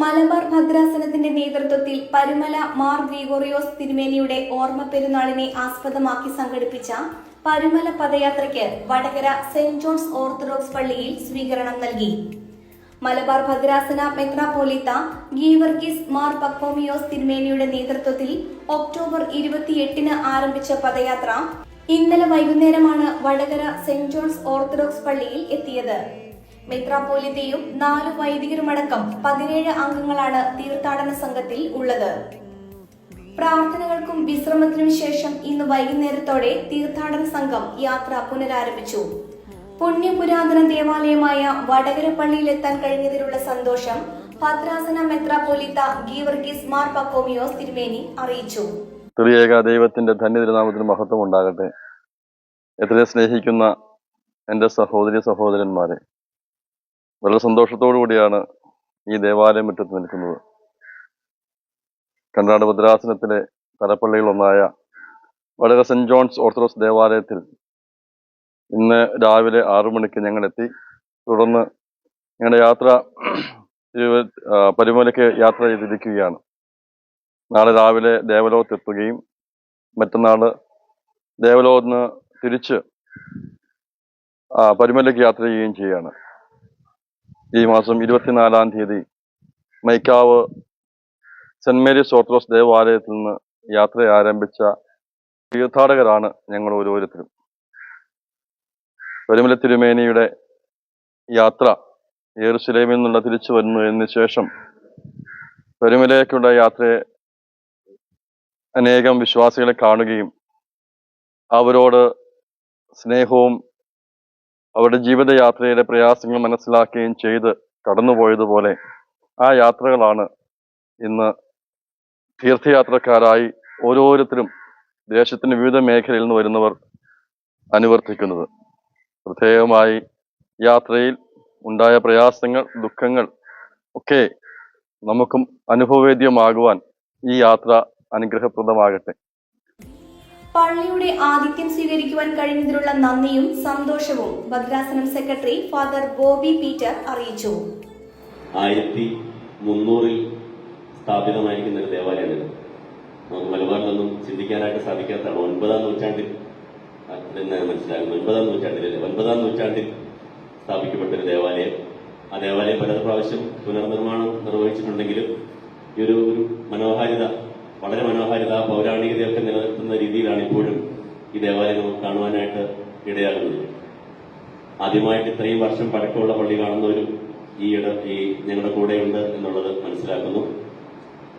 മലബാർ ഭദ്രാസനത്തിന്റെ നേതൃത്വത്തിൽ പരുമല മാർ ഗ്രിഗോറിയോസ് തിരുമേനിയുടെ ഓർമ്മ പെരുന്നാളിനെ ആസ്പദമാക്കി സംഘടിപ്പിച്ച പരുമല പദയാത്രയ്ക്ക് വടകര സെന്റ് ജോൺസ് ഓർത്തഡോക്സ് പള്ളിയിൽ സ്വീകരണം നൽകി. മലബാർ ഭദ്രാസന മെത്രാപോലിത്ത ഗീവർഗീസ് മാർ പക്കോമിയോസ് തിരുമേനിയുടെ നേതൃത്വത്തിൽ ഒക്ടോബർ ഇരുപത്തിയെട്ടിന് ആരംഭിച്ച പദയാത്ര ഇന്നലെ വൈകുന്നേരമാണ് വടകര സെന്റ് ജോൺസ് ഓർത്തഡോക്സ് പള്ളിയിൽ എത്തിയത്. മെത്രാപ്പോലിത്തയും നാല് വൈദികരുമടക്കം പതിനേഴ് അംഗങ്ങളാണ് തീർത്ഥാടന സംഘത്തിൽ ഉള്ളത്. പ്രാർത്ഥനകൾക്കും വിശ്രമത്തിനും ശേഷം ഇന്ന് വൈകുന്നേരത്തോടെ തീർത്ഥാടന സംഘം യാത്ര പുനരാരംഭിച്ചു. പുണ്യപുരാതന ദേവാലയമായ വടകര പള്ളിയിലെത്താൻ കഴിഞ്ഞതിലുള്ള സന്തോഷം ഭദ്രാസന മെത്രാപ്പോലിത്ത ഗീവർഗീസ് മാർ പക്കോമിയോസ് തിരുമേനി അറിയിച്ചു. ത്രിയേക ദൈവത്തിന്റെ ധന്യതിരുനാമത്തിന് മഹത്വം ഉണ്ടാകട്ടെ എത്ര സ്നേഹിക്കുന്ന എന്റെ സഹോദരി സഹോദരന്മാരെ വളരെ സന്തോഷത്തോടു കൂടിയാണ് ഈ ദേവാലയം മുറ്റത്ത് നിൽക്കുന്നത്. കണ്ടാട് ഭദ്രാസനത്തിലെ തലപ്പള്ളികളൊന്നായ വളരെ സെന്റ് ജോൺസ് ഓർത്തഡോക്സ് ദേവാലയത്തിൽ ഇന്ന് രാവിലെ ആറു മണിക്ക് ഞങ്ങൾ എത്തി തുടർന്ന് ഞങ്ങളുടെ യാത്ര പരുമലയ്ക്ക് യാത്ര ചെയ്തിരിക്കുകയാണ്. നാളെ രാവിലെ ദേവലോകത്ത് മറ്റന്നാൾ ദേവലോകത്ത് നിന്ന് തിരിച്ച് പരുമലയ്ക്ക് യാത്ര ചെയ്യുകയും ചെയ്യുകയാണ് ഈ മാസം ഇരുപത്തിനാലാം തീയതി മൈക്കാവ് സെന്റ് മേരീസ് ഓർത്തഡോക്സ് ദേവാലയത്തിൽ നിന്ന് യാത്ര ആരംഭിച്ച തീർത്ഥാടകരാണ് ഞങ്ങൾ ഓരോരുത്തരും. പരുമല തിരുമേനിയുടെ യാത്ര ഏറുസിലേമിൽ നിന്നുള്ള തിരിച്ചു വരുന്നതിന് ശേഷം പരുമലയ്ക്കുള്ള യാത്രയെ അനേകം വിശ്വാസികളെ കാണുകയും അവരോട് സ്നേഹവും അവരുടെ ജീവിതയാത്രയിലെ പ്രയാസങ്ങൾ മനസ്സിലാക്കുകയും ചെയ്ത് കടന്നുപോയതുപോലെ ആ യാത്രകളാണ് ഇന്ന് തീർത്ഥയാത്രക്കാരായി ഓരോരുത്തരും ദേശത്തിന്റെ വിവിധ മേഖലയിൽ നിന്ന് വരുന്നവർ അനുവർത്തിക്കുന്നത്. പ്രത്യേകമായി യാത്രയിൽ ഉണ്ടായ പ്രയാസങ്ങൾ ദുഃഖങ്ങൾ ഒക്കെ നമുക്കും അനുഭവവേദ്യമാകുവാൻ ഈ യാത്ര അനുഗ്രഹപ്രദമാകട്ടെ. പള്ളിയുടെ ആതിഥ്യം സ്വീകരിക്കുവാൻ കഴിഞ്ഞതിലുള്ള നന്ദിയും സന്തോഷവും ഭദ്രാസനം സെക്രട്ടറി ഫാദർ ബോബി പീറ്റർ അറിയിച്ചു. ആയിരത്തി മുന്നൂറിൽ സ്ഥാപിതമായിരിക്കുന്ന ഒരു ദേവാലയമാണ് നമുക്ക് മലബാറിലൊന്നും ചിന്തിക്കാനായിട്ട് സാധിക്കാത്തതാണ്. ഒൻപതാം നൂറ്റാണ്ടിൽ എന്ന് മനസ്സിലാകുന്നു. ഒൻപതാം നൂറ്റാണ്ടിൽ ഒൻപതാം നൂറ്റാണ്ടിൽ സ്ഥാപിക്കപ്പെട്ട ഒരു ദേവാലയം. ആ ദേവാലയം പല പ്രാവശ്യം പുനർനിർമ്മാണം നിർവഹിച്ചിട്ടുണ്ടെങ്കിലും ഈ ഒരു ഒരു മനോഹാരിത വളരെ മനോഹാരിത പൗരാണികതയൊക്കെ നിലനിർത്തുന്ന രീതിയിലാണ് ഇപ്പോഴും ഈ ദേവാലയം നമുക്ക് കാണുവാനായിട്ട് ഇടയാകുന്നത്. ആദ്യമായിട്ട് ഇത്രയും വർഷം പഴക്കമുള്ള പള്ളി കാണുന്നവരും ഈ ഇട ഈ ഞങ്ങളുടെ കൂടെയുണ്ട് എന്നുള്ളത് മനസ്സിലാക്കുന്നു.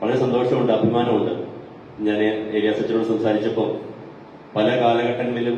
വളരെ സന്തോഷമുണ്ട് അഭിമാനമുണ്ട്. ഞാൻ ഏരിയ സച്ചിനോട് സംസാരിച്ചപ്പോൾ പല കാലഘട്ടങ്ങളിലും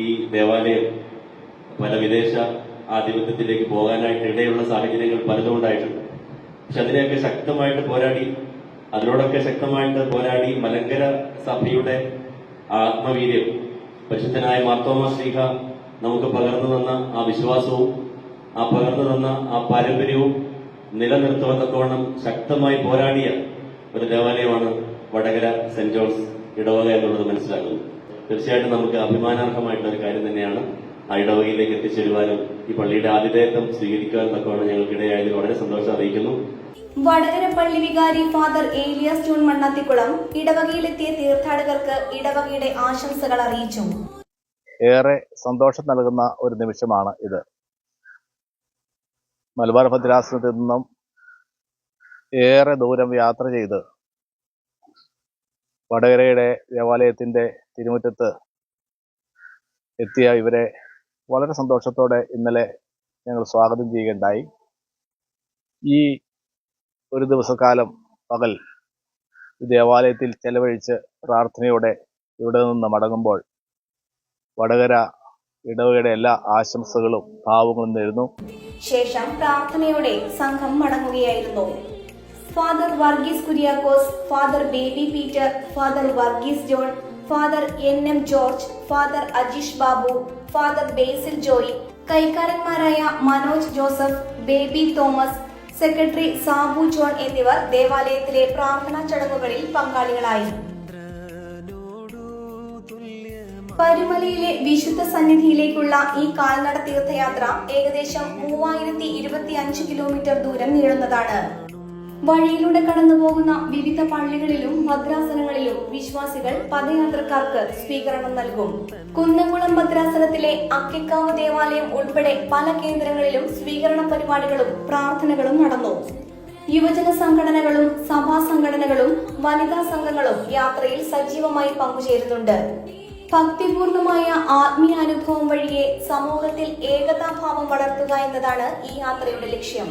ഈ ദേവാലയം പല വിദേശ ആധിപത്യത്തിലേക്ക് പോകാനായിട്ട് ഇടയുള്ള സാഹചര്യങ്ങൾ പലതും ഉണ്ടായിട്ടുണ്ട് പക്ഷെ അതിനെയൊക്കെ ശക്തമായിട്ട് പോരാടി അതിനോടൊക്കെ ശക്തമായിട്ട് പോരാടി മലങ്കര സഭയുടെ ആത്മവീര്യം. പരിശുദ്ധനായ മാർത്തോമ ശ്രീഹ നമുക്ക് പകർന്നു തന്ന ആ വിശ്വാസവും ആ പകർന്നു തന്ന ആ പാരമ്പര്യവും നിലനിർത്തുവന്നത്തോളം ശക്തമായി പോരാടിയ ഒരു ദേവാലയമാണ് വടകര സെന്റ് ജോൺസ് ഇടവക എന്നുള്ളത് മനസ്സിലാക്കുന്നത് തീർച്ചയായിട്ടും നമുക്ക് അഭിമാനാർഹമായിട്ടുള്ള ഒരു കാര്യം തന്നെയാണ് ആ ഇടവകയിലേക്ക് എത്തിച്ചേരുവാനും ഈ പള്ളിയുടെ ആതിഥേയത്വം സ്വീകരിക്കുവാനും തക്കവണ്ണം ഞങ്ങൾക്കിടയായതിൽ വളരെ സന്തോഷം അറിയിക്കുന്നു. വടകര പള്ളി വികാരി ഫാദർ ഏലിയാസ് ജോൺ മണ്ണാത്തിക്കുളം ഇടവകയിലെത്തിയ തീർത്ഥാടകർക്ക് ഇടവകയുടെ ആശംസകൾ അറിയിച്ചു. ഏറെ സന്തോഷം നൽകുന്ന ഒരു നിമിഷമാണ് ഇത്. മലബാർ ഭദ്രാസനത്തിൽ നിന്നും ഏറെ ദൂരം യാത്ര ചെയ്ത് വടകരയുടെ ദേവാലയത്തിന്റെ തിരുമുറ്റത്ത് എത്തിയ ഇവരെ വളരെ സന്തോഷത്തോടെ ഇന്നലെ ഞങ്ങൾ സ്വാഗതം ചെയ്യുകയുണ്ടായി. ഈ ഒരു ദിവസക്കാലം പകൽ ദേവാലയത്തിൽ ചെലവഴിച്ച് പ്രാർത്ഥനയോടെ ഇവിടെ നിന്ന് മടങ്ങുമ്പോൾ വടകര ഇടവകയുടെ എല്ലാ ആശംസകളും ഭാവങ്ങളും നേരുന്നു. ശേഷം പ്രാർത്ഥനയോടെ സംഘം മടങ്ങുകയായിരുന്നു. Father Varghese Kuriakose father Baby Peter father Varghese John father N M George father Ajeesh Babu father Basil Joy കൈക്കാരന്മാരായ Manoj Joseph baby Thomas secretary Sabu John എന്നിവർ ദേവാലയത്തിലെ പ്രാർത്ഥനാ ചടങ്ങുകളിൽ പങ്കാളികളായി. പരുമലയിലെ വിശുദ്ധ സന്നിധിയിലേക്കുള്ള ഈ കാൽനട തീർത്ഥയാത്ര ഏകദേശം മൂവായിരത്തി ഇരുപത്തി അഞ്ച് കിലോമീറ്റർ ദൂരം നീളുന്നതാണ്. വഴിയിലൂടെ കടന്നു പോകുന്ന വിവിധ പള്ളികളിലും ഭദ്രാസനങ്ങളിലും വിശ്വാസികൾ പദയാത്രക്കാർക്ക് സ്വീകരണം നൽകും. കുന്നംകുളം ഭദ്രാസനത്തിലെ അക്കിക്കാവ് ദേവാലയം ഉൾപ്പെടെ പല കേന്ദ്രങ്ങളിലും സ്വീകരണ പരിപാടികളും പ്രാർത്ഥനകളും നടന്നു. യുവജന സംഘടനകളും സഭാ സംഘടനകളും വനിതാ സംഘങ്ങളും യാത്രയിൽ സജീവമായി പങ്കുചേരുന്നുണ്ട്. ഭക്തിപൂർണമായ ആത്മീയാനുഭവം വഴിയെ സമൂഹത്തിൽ ഏകതാഭാവം വളർത്തുക എന്നതാണ് ഈ യാത്രയുടെ ലക്ഷ്യം.